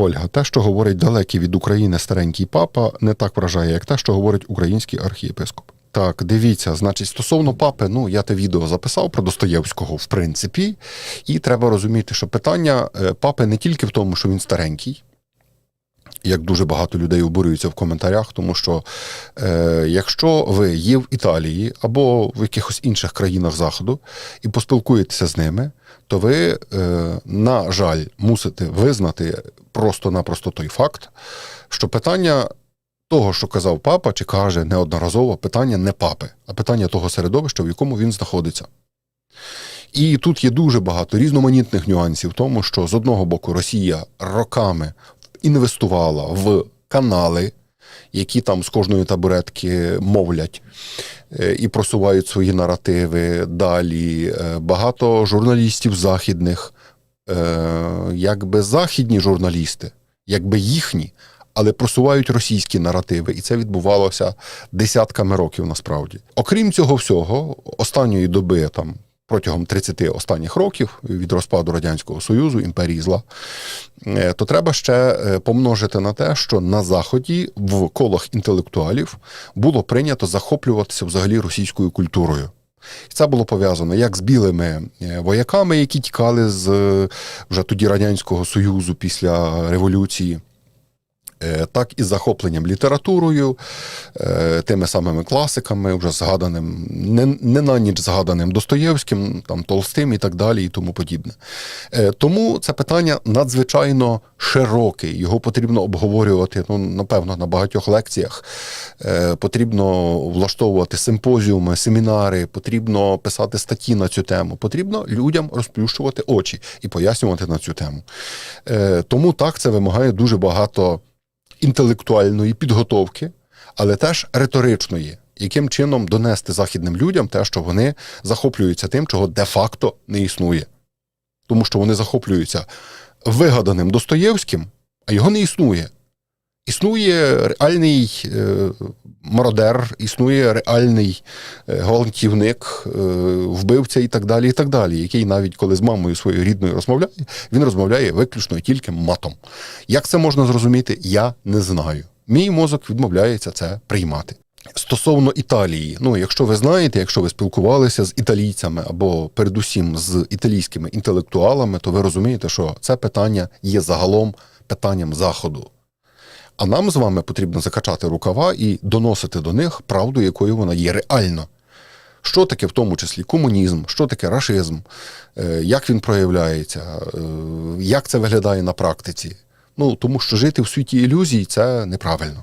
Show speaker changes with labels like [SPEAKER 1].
[SPEAKER 1] Ольга, те, що говорить далекий від України старенький папа, не так вражає, як те, що говорить український архієпископ. Так, дивіться, значить, стосовно папи, ну я те відео записав про Достоєвського, в принципі, і треба розуміти, що питання е, папи не тільки в тому, що він старенький, як дуже багато людей обурюються в коментарях, тому що е, якщо ви є в Італії або в якихось інших країнах Заходу і поспілкуєтеся з ними, то ви, е, на жаль, мусите визнати просто-напросто той факт, що питання того, що казав папа, чи каже неодноразово, питання не папи, а питання того середовища, в якому він знаходиться. І тут є дуже багато різноманітних нюансів в тому, що з одного боку Росія роками інвестувала в канали, які там з кожної табуретки мовлять е, і просувають свої наративи. Далі е, багато журналістів західних, е, якби західні журналісти, якби їхні, але просувають російські наративи, і це відбувалося десятками років насправді. Окрім цього всього, останньої доби там. Протягом 30 останніх років від розпаду Радянського Союзу, імперії зла, е, то треба ще е, помножити на те, що на Заході в колах інтелектуалів було прийнято захоплюватися взагалі російською культурою. І це було пов'язано як з білими е, вояками, які тікали з вже тоді Радянського Союзу після революції. Е, Так і захопленням літературою, е, тими самими класиками, вже згаданим, не, не на ніч згаданим Достоєвським, там, Толстим і так далі, і тому подібне. Е, Тому це питання надзвичайно широке. Його потрібно обговорювати, ну, напевно, на багатьох лекціях. Потрібно влаштовувати симпозіуми, семінари, потрібно писати статті на цю тему, потрібно людям розплющувати очі і пояснювати на цю тему. Тому так це вимагає дуже багато інтелектуальної підготовки, але теж риторичної. Яким чином донести західним людям те, що вони захоплюються тим, чого де-факто не існує. Тому що вони захоплюються вигаданим Достоєвським, а його не існує. Існує реальний е, мародер, існує реальний е, гвалтівник, е, вбивця і так далі, і так далі, який навіть коли з мамою своєю рідною розмовляє, він розмовляє виключно і тільки матом. Як це можна зрозуміти, я не знаю. Мій мозок відмовляється це приймати. Стосовно Італії, ну якщо ви знаєте, якщо ви спілкувалися з італійцями або передусім з італійськими інтелектуалами, то ви розумієте, що це питання є загалом питанням заходу. А нам з вами потрібно закачати рукава і доносити до них правду, якою вона є реально. Що таке в тому числі комунізм, що таке рашизм, е, як він проявляється, е, як це виглядає на практиці. Ну тому що жити в світі ілюзій це неправильно.